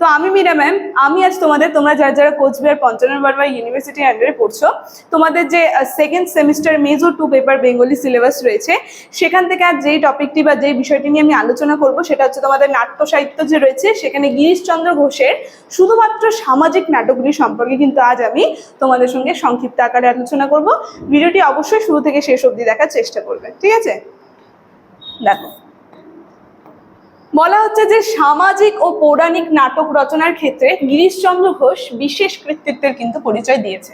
তো আমি মীরা ম্যাম আমি আজ তোমাদের, তোমরা যারা যারা কোচবিহার পঞ্চানন বারবা ইউনিভার্সিটি আন্ডারে পড়ছো, তোমাদের যে second semester major two paper Bengali syllabus রয়েছে, সেখান থেকে আজ যেই টপিকটি বা যেই বিষয়টি নিয়ে আমি আলোচনা করব, সেটা হচ্ছে তোমাদের নাট্য সাহিত্য যে রয়েছে, সেখানে গিরিশচন্দ্র ঘোষের শুধুমাত্র সামাজিক নাটকগুলি সম্পর্কে কিন্তু আজ আমি তোমাদের সঙ্গে সংক্ষিপ্ত আকারে আলোচনা করব। ভিডিওটি অবশ্যই শুরু থেকে শেষ অবধি দেখার চেষ্টা করবে, ঠিক আছে? দেখো। বলা হচ্ছে যে সামাজিক ও পৌরাণিক নাটক রচনার ক্ষেত্রে গিরিশচন্দ্র ঘোষ বিশেষ কৃতিত্বের কিন্তু পরিচয় দিয়েছে।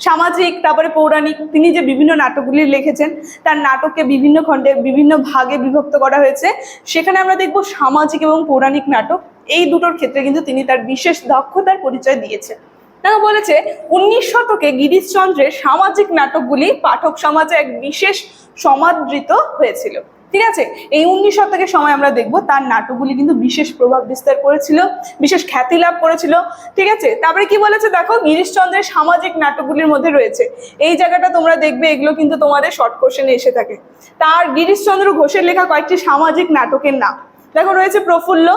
সামাজিক, তারপরে পৌরাণিক, তিনি যে বিভিন্ন নাটকগুলি লিখেছেন, তার নাটককে বিভিন্ন খণ্ডে, বিভিন্ন ভাগে বিভক্ত করা হয়েছে। সেখানে আমরা দেখব সামাজিক এবং পৌরাণিক নাটক, এই দুটোর ক্ষেত্রে কিন্তু তিনি তার বিশেষ দক্ষতার পরিচয় দিয়েছেন। তারা বলেছে, উনিশ শতকে গিরিশচন্দ্রের সামাজিক নাটকগুলি পাঠক সমাজে এক বিশেষ সমাদৃত হয়েছিল। ঠিক আছে? এই উনিশ শতকের সময় আমরা দেখব তার নাটকগুলি কিন্তু বিশেষ প্রভাব বিস্তার করেছিল, বিশেষ খ্যাতি লাভ করেছিল, ঠিক আছে? তারপরে কি বলেছে দেখো? গিরিশচন্দ্রের সামাজিক নাটকগুলির মধ্যে রয়েছে। এই জায়গাটা তোমরা দেখবে, এগুলো কিন্তু তোমাদের শর্ট কোশ্চেনে এসে থাকে। তার গিরিশচন্দ্র ঘোষের লেখা কয়েকটি সামাজিক নাটকের নাম। দেখো, রয়েছে প্রফুল্ল,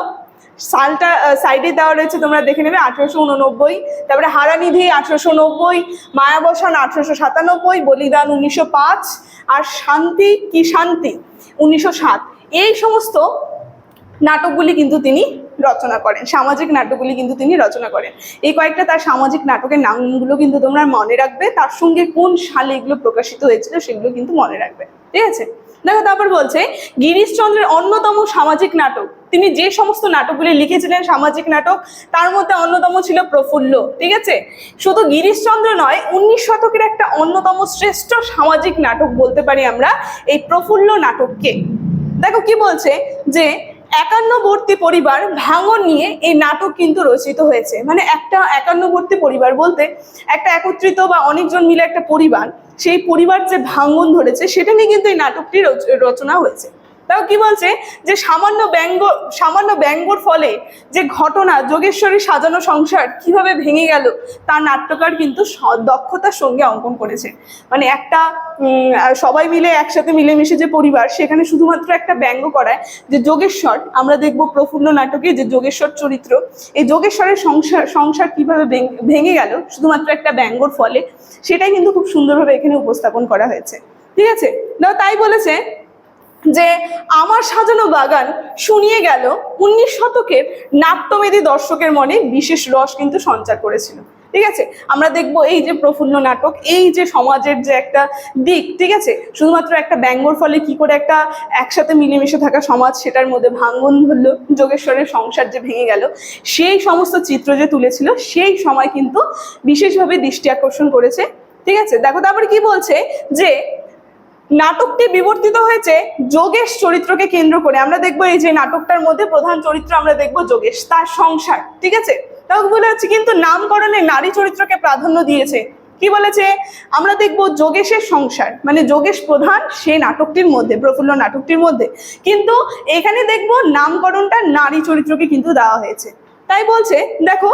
সালটা সাইডে দেওয়া রয়েছে, তোমরা দেখে নেবে, আঠারোশো উননব্বই। তারপরে হারানিধি, আঠারোশো নব্বই। মায়াবসান, আঠারোশো সাতানব্বই। বলিদান, উনিশশো পাঁচ। আর শান্তি কি শান্তি? উনিশশো সাত। এই সমস্ত নাটকগুলি কিন্তু তিনি রচনা করেন। সামাজিক নাটকগুলি কিন্তু তিনি রচনা করেন। এই কয়েকটা তার সামাজিক নাটকের নামগুলো কিন্তু তোমরা মনে রাখবে। তার সঙ্গে কোন সালে এগুলো প্রকাশিত হয়েছিল সেগুলো কিন্তু মনে রাখবে। ঠিক আছে? দেখো, তারপর বলছে, গিরিশচন্দ্রের অন্যতম সামাজিক নাটক তিনি যে সমস্ত নাটকগুলি লিখেছিলেন, সামাজিক নাটক, তার মধ্যে অন্যতম ছিল প্রফুল্ল, ঠিক আছে? শুধু গিরিশচন্দ্র নয়, উনিশ শতকের একটা অন্যতম শ্রেষ্ঠ সামাজিক নাটক বলতে পারি আমরা, এই প্রফুল্ল নাটককে। দেখো কি বলছে? যে একান্নবর্তী পরিবার ভাঙন নিয়ে এই নাটক কিন্তু রচিত হয়েছে। মানে একটা একান্নবর্তী পরিবার বলতে একটা একত্রিত বা অনেকজন মিলে একটা পরিবার, সেই পরিবার যে ভাঙন ধরেছে, সেটা নিয়ে কিন্তু এই নাটকটি রচ- রচনা হয়েছে। তাও কি বলছে? যে সামান্য ব্যঙ্গ, সামান্য ব্যঙ্গর ফলে যে ঘটনা যোগেশ্বরী সাজানো সংসার কীভাবে ভেঙে গেল, তার নাট্যকার কিন্তু দক্ষতার সঙ্গে অঙ্কন করেছে। মানে একটা সবাই মিলে একসাথে মিলেমিশে যে পরিবার, সেখানে শুধুমাত্র একটা ব্যঙ্গ করায় যে যোগেশ্বর, আমরা দেখব প্রফুল্ল নাটকে যে যোগেশ্বর চরিত্র, এই যোগেশ্বরের সংসার সংসার কীভাবে ভেঙে গেল, শুধুমাত্র একটা ব্যঙ্গর ফলে, সেটাই কিন্তু খুব সুন্দরভাবে এখানে উপস্থাপন করা হয়েছে। ঠিক আছে? তাই বলেছে যে আমার সাজানো বাগান শুনিয়ে গেল উনিশ শতকের নাট্যমেধী দর্শকের মনে বিশেষ রস কিন্তু সঞ্চার করেছিল। ঠিক আছে? আমরা দেখব এই যে প্রফুল্ল নাটক, এই যে সমাজের যে একটা দিক, ঠিক আছে? শুধুমাত্র একটা ব্যঙ্গর ফলে কি করে একটা একসাথে মিলেমিশে থাকা সমাজ, সেটার মধ্যে ভাঙ্গন ধরলো, যোগেশ্বরের সংসার যে ভেঙে গেল, সেই সমস্ত চিত্র যে তুলেছিল, সেই সময় কিন্তু বিশেষভাবে দৃষ্টি আকর্ষণ করেছে। ঠিক আছে? দেখো, তারপরে কি বলছে যে নাটকটি বিবর্তিত হয়েছে যোগেশ চরিত্রকে কেন্দ্র করে। আমরা দেখব এই যে নাটকটার মধ্যে প্রধান চরিত্র আমরা দেখব যোগেশ, তার সংসার, ঠিক আছে? তাও বলে হচ্ছে কিন্তু নামকরণে নারী চরিত্রকে প্রাধান্য দিয়েছে। কি বলেছে? আমরা দেখব যোগেশের সংসার মানে যোগেশ প্রধান সেই নাটকটির মধ্যে, প্রফুল্ল নাটকটির মধ্যে। কিন্তু এখানে দেখব নামকরণটা নারী চরিত্রকে কিন্তু দেওয়া হয়েছে। তাই বলছে, দেখো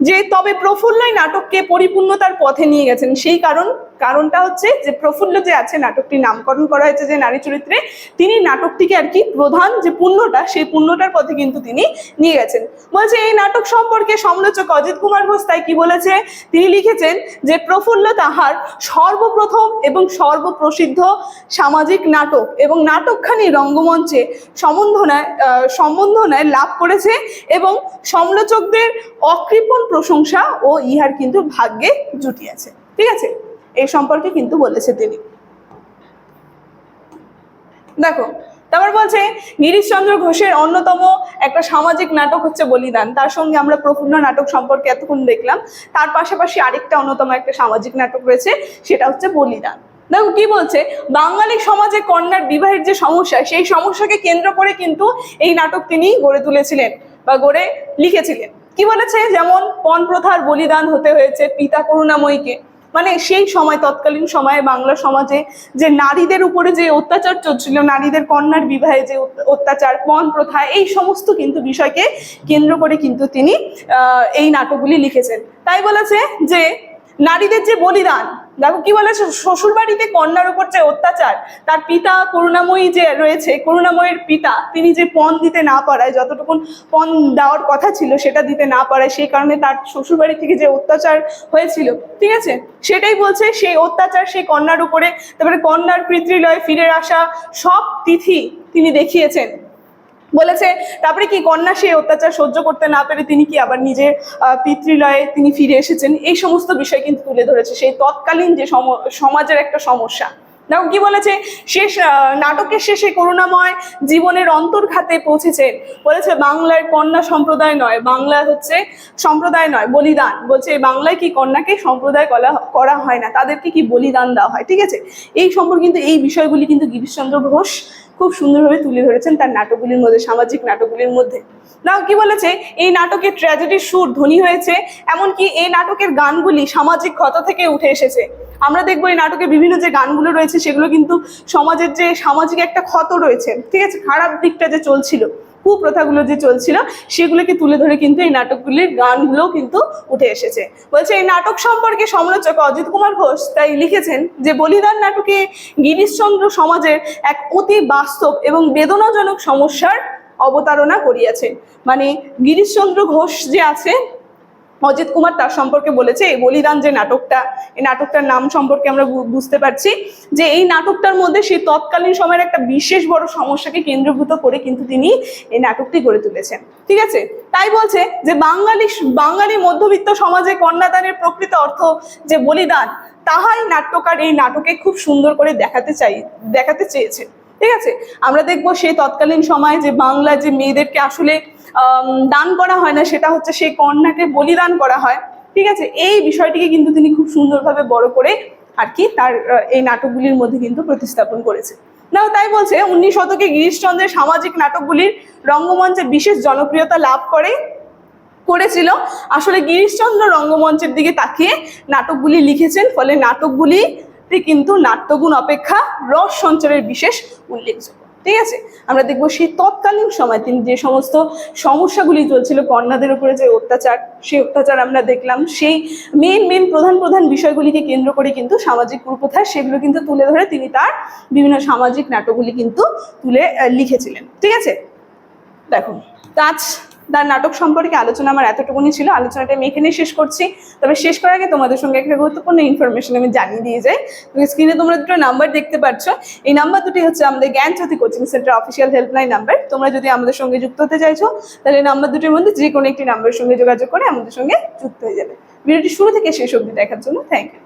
যে তবে প্রফুল্লই নাটককে পরিপূর্ণতার পথে নিয়ে গেছেন, সেই কারণ কারণটা হচ্ছে যে প্রফুল্ল যে আছে নাটকটির নামকরণ করা হয়েছে যে নারী চরিত্রে, তিনি নাটকটিকে আর কি প্রধান যে পুণ্যটা, সেই পুণ্যটার পথে কিন্তু তিনি নিয়ে গেছেন। বলছে, এই নাটক সম্পর্কে সমালোচক অজিত কুমার ঘোষ তাই কি বলেছে? তিনি লিখেছেন যে, প্রফুল্ল তাহার সর্বপ্রথম এবং সর্বপ্রসিদ্ধ সামাজিক নাটক এবং নাটকখানি রঙ্গমঞ্চে সম্বন্ধনায় সম্বন্ধনায় লাভ করেছে এবং সমালোচকদের অকৃপণ প্রশংসা ও ইহার কিন্তু ভাগ্যে জুটিয়াছে। ঠিক আছে? এই সম্পর্কে কিন্তু বলেছে তিনি। দেখো, তারপর বলছে, গিরিশচন্দ্র ঘোষের অন্যতম একটা সামাজিক নাটক হচ্ছে বলিদান। তার সঙ্গে আমরা প্রফুল্ল নাটক সম্পর্কে এতক্ষণ দেখলাম। তার পাশাপাশি আরেকটা অন্যতম একটা সামাজিক নাটক রয়েছে, সেটা হচ্ছে বলিদান। দেখো, কি বলছে? বাঙালি সমাজে কন্যার বিবাহের যে সমস্যা, সেই সমস্যাকে কেন্দ্র করে কিন্তু এই নাটক তিনি গড়ে তুলেছিলেন বা গড়ে লিখেছিলেন। কি বলেছে? যেমন, পণ প্রথার বলিদান হতে হয়েছে পিতা করুণাময়ীকে। মানে সেই সময়, তৎকালীন সময়ে বাংলা সমাজে যে নারীদের উপরে যে অত্যাচার চলছিল, নারীদের কন্যার বিবাহে যে অত্যাচার, পণ প্রথা, এই সমস্ত কিন্তু বিষয়কে কেন্দ্র করে কিন্তু তিনি এই নাটকগুলি লিখেছেন। তাই বলেছে যে নারীদের যে বলিদান, দেখো কি বলে শ্বশুর বাড়িতে কন্যার উপর যে অত্যাচার, তার পিতা করুণাময়ী যে রয়েছে, করুণাময়ের পিতা, তিনি যে পণ দিতে না পারায়, যতটুকুন পণ দেওয়ার কথা ছিল, সেটা দিতে না পারায়, সেই কারণে তার শ্বশুর বাড়ি থেকে যে অত্যাচার হয়েছিল, ঠিক আছে? সেটাই বলছে, সেই অত্যাচার, সেই কন্যার উপরে, তারপরে কন্যার পিতৃলয়ে ফিরে আসা সব তিথি তিনি দেখিয়েছেন। বলেছে, তারপরে কি কন্যা সেই অত্যাচার সহ্য করতে না পেরে তিনি কি আবার নিজের পিতৃলয়ে তিনি ফিরে এসেছেন? এই সমস্ত বিষয় কিন্তু তুলে ধরেছে। সেই তৎকালীন যে সম- সমাজের একটা সমস্যা। দেখো কি বলেছে? শেষ নাটকের শেষে করুণাময় জীবনের অন্তর্ঘাতে পৌঁছেছে। বলেছে, বাংলার কন্যা সম্প্রদায় নয়, বাংলা হচ্ছে সম্প্রদায় নয়, বলিদান। বলছে বাংলায় কি কন্যাকে সম্প্রদায় করা হয় না? তাদেরকে কি বলিদান দেওয়া হয়? ঠিক আছে? এই সম্পর্কে কিন্তু এই বিষয়গুলি কিন্তু গিরিশচন্দ্র ঘোষ খুব সুন্দরভাবে তুলে ধরেছেন তার নাটকগুলির মধ্যে, সামাজিক নাটকগুলির মধ্যে। না কি বলেছে? এই নাটকের ট্র্যাজেডির সুর ধ্বনি হয়েছে, এমনকি এই নাটকের গানগুলি সামাজিক ক্ষত থেকে উঠে এসেছে। আমরা দেখব এই নাটকে বিভিন্ন যে গানগুলো রয়েছে সেগুলো কিন্তু সমাজের যে সামাজিক একটা ক্ষত রয়েছে, ঠিক আছে? খারাপ দিকটা যে চলছিল, কুপ্রথাগুলো যে চলছিল, সেগুলোকে তুলে ধরে কিন্তু এই নাটকগুলির গানগুলো কিন্তু উঠে এসেছে। বলছে, এই নাটক সম্পর্কে সমালোচক অজিত কুমার ঘোষ তাই লিখেছেন যে, বলিদান নাটকে গিরিশচন্দ্র সমাজের এক অতি বাস্তব এবং বেদনাজনক সমস্যার অবতারণা করিয়াছেন মানে গিরিশচন্দ্র ঘোষ যে আছে অজিত কুমার তার সম্পর্কে বলেছে, এই বলিদান যে নাটকটা, এই নাটকটার নাম সম্পর্কে আমরা বুঝতে পারছি যে এই নাটকটার মধ্যে সেই তৎকালীন সময়ের একটা বিশেষ বড় সমস্যাকে কেন্দ্রীভূত করে কিন্তু তিনি এই নাটকটি গড়ে তুলেছেন। ঠিক আছে? তাই বলছে যে বাঙালি বাঙালি মধ্যবিত্ত সমাজে কন্যাদানের প্রকৃত অর্থ যে বলিদান, তাহাই নাট্যকার এই নাটকে খুব সুন্দর করে দেখাতে চাই, দেখাতে চেয়েছে। ঠিক আছে? আমরা দেখব সেই তৎকালীন সময় যে বাংলা যে মেয়েদেরকে আসলে দান করা হয় না, সেটা হচ্ছে সেই কন্যাকে বলিদান করা হয়। ঠিক আছে? এই বিষয়টিকে কিন্তু তিনি খুব সুন্দরভাবে বড় করে আর কি তার এই নাটকগুলির মধ্যে কিন্তু প্রতিস্থাপন করেছে। না তাই বলছে, উনিশ শতকে গিরিশচন্দ্রের সামাজিক নাটকগুলির রঙ্গমঞ্চে বিশেষ জনপ্রিয়তা লাভ করে, করেছিল। আসলে গিরিশচন্দ্র রঙ্গমঞ্চের দিকে তাকিয়ে নাটকগুলি লিখেছেন, ফলে নাটকগুলিতে কিন্তু নাট্যগুণ অপেক্ষা রস সঞ্চারের বিশেষ উল্লেখযোগ্য। ঠিক আছে? আমরা দেখব সেই তৎকালীন সময় তিনি যে সমস্ত সমস্যাগুলি চলছিল, কন্যাদের উপরে যে অত্যাচার, সেই অত্যাচার আমরা দেখলাম, সেই মেন মেন প্রধান প্রধান বিষয়গুলিকে কেন্দ্র করে কিন্তু সামাজিক কুপ্রথা সেগুলো কিন্তু তুলে ধরে তিনি তার বিভিন্ন সামাজিক নাটকগুলি কিন্তু তুলে লিখেছিলেন। ঠিক আছে? দেখো তাজ তার নাটক সম্পর্কে আলোচনা আমার এতটুকুনি ছিল। আলোচনাটা আমি এখানে শেষ করছি। তবে শেষ করার আগে তোমাদের সঙ্গে একটা গুরুত্বপূর্ণ ইনফরমেশন আমি জানিয়ে দিয়ে যাই। স্ক্রিনে তোমরা দুটো নাম্বার দেখতে পাচ্ছ এই নাম্বার দুটি হচ্ছে আমাদের Gyanjyoti coaching centre official helpline number তোমরা যদি আমাদের সঙ্গে যুক্ত হতে চাইছো, তাহলে এই নাম্বার দুটির মধ্যে যে কোনো একটি নাম্বারের সঙ্গে যোগাযোগ করে আমাদের সঙ্গে যুক্ত হয়ে যাবে। ভিডিওটি শুরু থেকে শেষ অবধি দেখার জন্য থ্যাংক ইউ